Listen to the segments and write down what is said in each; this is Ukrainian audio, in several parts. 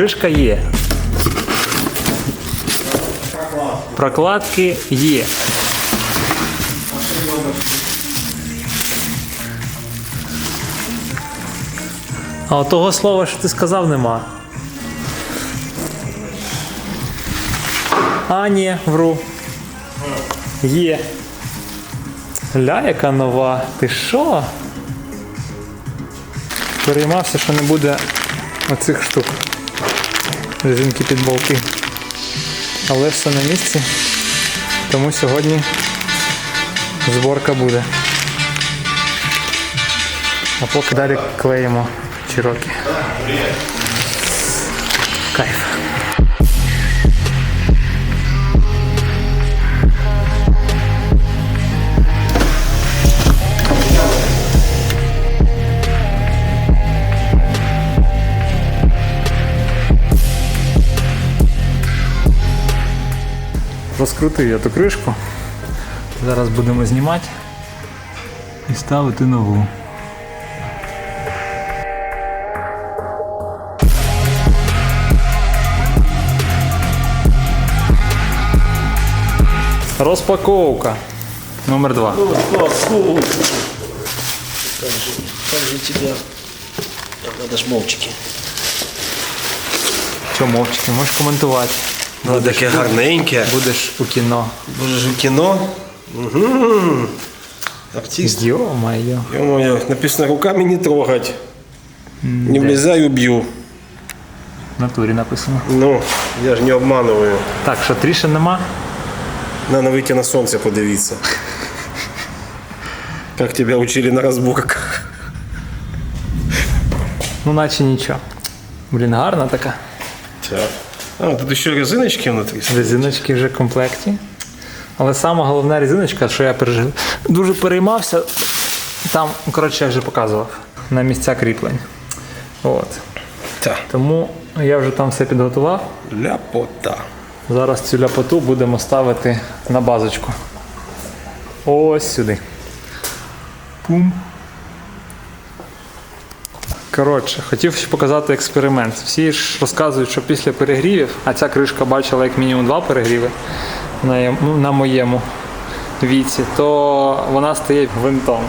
Кришка є. Прокладки є. А того слова, що ти сказав, нема. А, ні, вру. Є. Ля, яка нова. Ти що? Переймався, що не буде оцих штук. Резинки під болти. Але все на місці. Тому сьогодні зборка буде. А поки далі клеїмо чироки. Кайф. Розкрутив я ту кришку. Зараз будемо знімати і ставити нову. Розпаковка. Номер два. Как же тебя... Надо ж мовчики. Що мовчки, можеш коментувати. Ну, таке гарненьке. Будеш у кіно. Будеш у кіно. Угу. Артист. Йо-моє. Ё-моё, написано руками не трогать. Не влезай, убью. В натурі написано. Ну, я ж не обманываю. Так, що трішин нема? Надо выйти на солнце подивиться. Как тебя учили на разборках. Ну, наче нічого. Блін, гарна така. Так. А, тут еще резиночки внутри. Резиночки вже в комплекті. Але сама головна резиночка, що я пережив, дуже переймався. Там, коротше, я вже показував на місця кріплень. От. Так. Тому я вже там все підготував. Ляпота. Зараз цю ляпоту будемо ставити на базочку. Ось сюди. Пум. Коротше, хотів показати експеримент. Всі ж розказують, що після перегрівів, а ця кришка бачила як мінімум два перегріви на, ну, моєму віці, то вона стає гвинтом.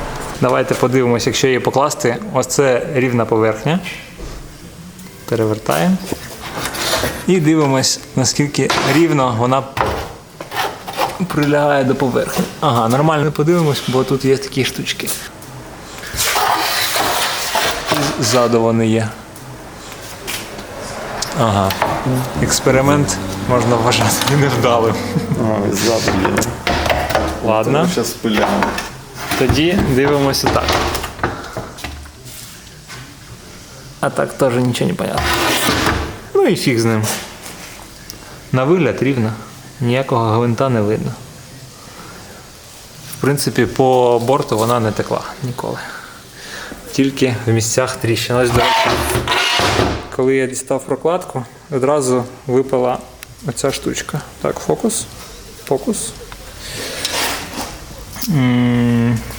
Давайте подивимось, якщо її покласти, ось це рівна поверхня. Перевертаємо. І дивимось, наскільки рівно вона прилягає до поверхні. Ага, нормально подивимось, бо тут є такі штучки. Ззаду вони є. Ага. Експеримент можна вважати невдалим. А, ззаду є. Ладно, Зараз тоді дивимося так. А так теж нічого не понятно. Ну і фіг з ним. На вигляд рівно. Ніякого гвинта не видно. В принципі, по борту вона не текла ніколи. Тільки в місцях тріщин. Ось, до речі, коли я дістав прокладку, одразу випала оця штучка. Так, фокус. Фокус.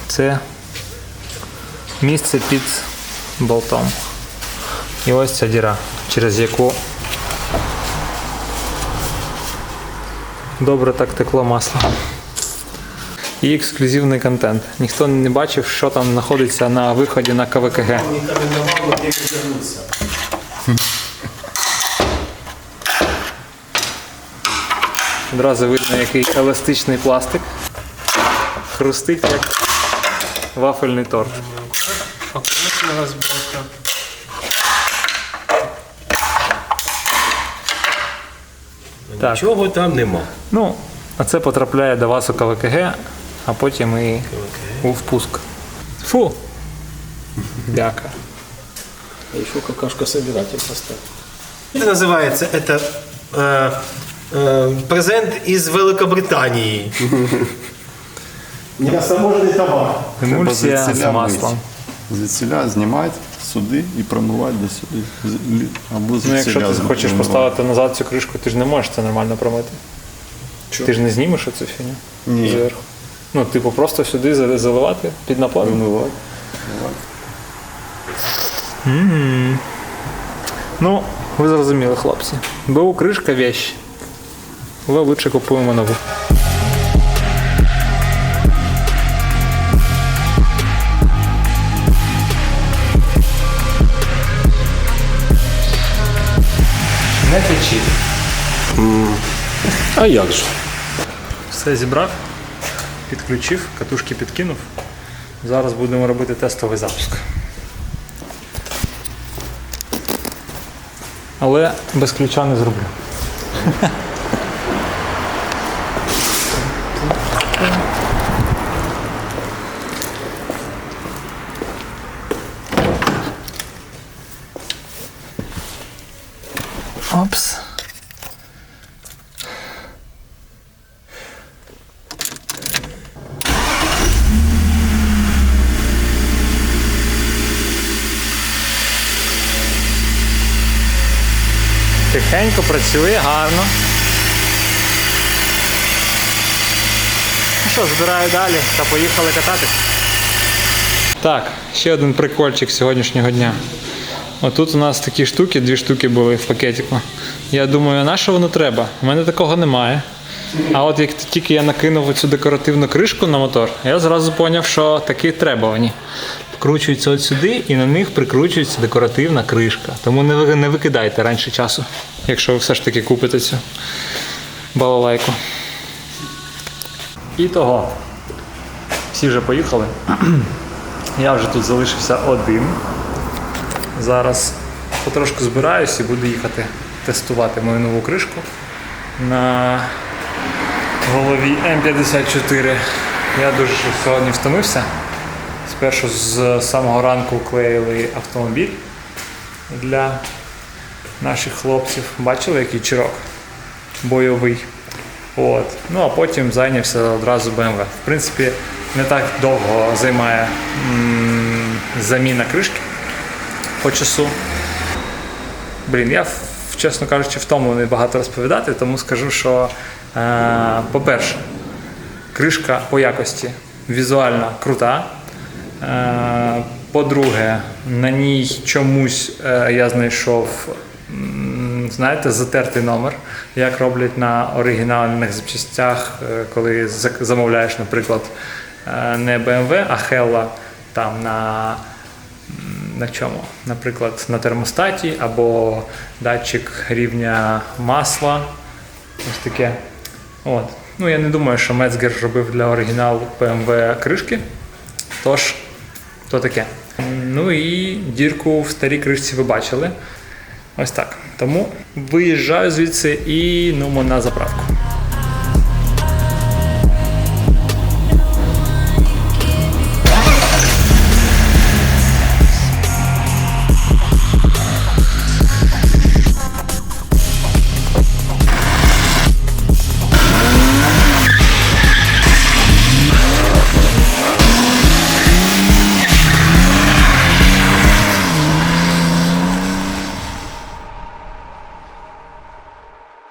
Це місце під болтом. І ось ця діра, через яку добре так текло масло. І ексклюзивний контент. Ніхто не бачив, що там знаходиться на виході на КВКГ. Одразу видно, який еластичний пластик. Хрустить як вафельний торт. Так. Чого там нема? Ну, а це потрапляє до вас у КВКГ, а потім і у впуск. Фу! Бяка. А еще какашка собиратель поставил. Это называется, это э, э, презент из Великобритании. Нерасаможенный товар. Емульсія з Звідсіля маслом. мить. Звідсіля знімати сюди і промивати до сюди. З- лі- Або Ну, якщо звідсіля ти з- хочеш промивати. поставити назад цю кришку, ти ж не можеш це нормально промити. Ти ж не знімеш оцю фігню Ні. зверху. Ну, типу, просто сюди заливати під напором. Промивати. Ну, Ви зрозуміли, хлопці. БУ кришка вещь. Але лучше купуємо нову. Не течіть. А як же? Все зібрав, підключив, катушки підкинув. Зараз будемо робити тестовий запуск. Але без ключа не зроблю. Тихенько працює, гарно. Ну що, збираю далі та поїхали кататись. Так, ще один прикольчик сьогоднішнього дня. Отут у нас такі штуки, дві штуки були в пакетику. Я думаю, на що воно треба? У мене такого немає. А от як тільки я накинув цю декоративну кришку на мотор, я зразу зрозумів, що такі треба вони. Вкручуються от сюди і на них прикручується декоративна кришка. Тому не, викидайте раніше часу, якщо ви все ж таки купите цю балалайку. І того. Всі вже поїхали. Я вже тут залишився один. Зараз потрошку збираюсь і буду їхати тестувати мою нову кришку на голові М54. Я дуже сьогодні втомився. Спершу з самого ранку клеїли автомобіль для наших хлопців. Бачили, який чирок? Бойовий. От. Ну а потім зайнявся одразу BMW. В принципі, не так довго займає м, заміна кришки по часу. Блін, я, чесно кажучи, втомлений багато розповідати, тому скажу, що, е, по-перше, кришка по якості візуально крута. Е, по-друге, на ній чомусь е, я знайшов, знаєте, затертий номер, як роблять на оригінальних запчастях, е, коли замовляєш, наприклад, е, не BMW, а Hella там на на чому? Наприклад, на термостаті або датчик рівня масла. Ось таке. От. Ну, я не думаю, що Мецгер робив для оригіналу BMW кришки. Тож, то таке. Ну і дірку в старій кришці ви бачили. Ось так. Тому виїжджаю звідси і нумо на заправку.